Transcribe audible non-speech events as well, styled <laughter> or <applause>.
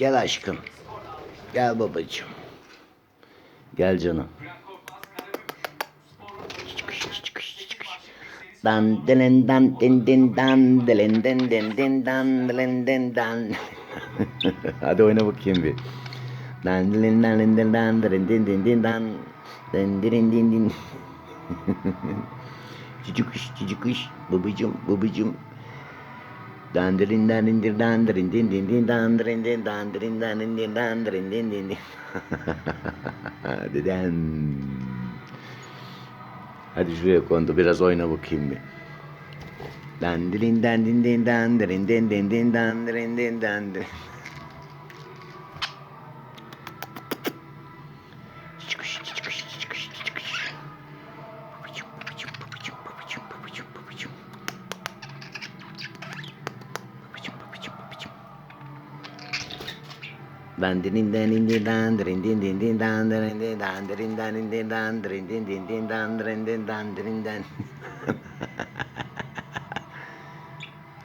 Gel aşkım. Gel babacığım. Gel canım. Dan delen dan din din dan delen den den din dan delen den dan. <laughs> Hadi oyna bakayım bir. Dan delen dan den den dan delen din din din dan. Den din din <laughs> din. Cici kuş, cici kuş, babacım, babacım. Dandırın dandırın dandırın din din din dandırın din dandırın din dandırın din din din. Hadi den. Hadi şuraya kondu biraz oyna bakayım bir. Dandırın dandırın din dandırın din din din dandırın din dandırın. Dandırın dandırın din dandırın din din din dandırın din dandırın dandırın din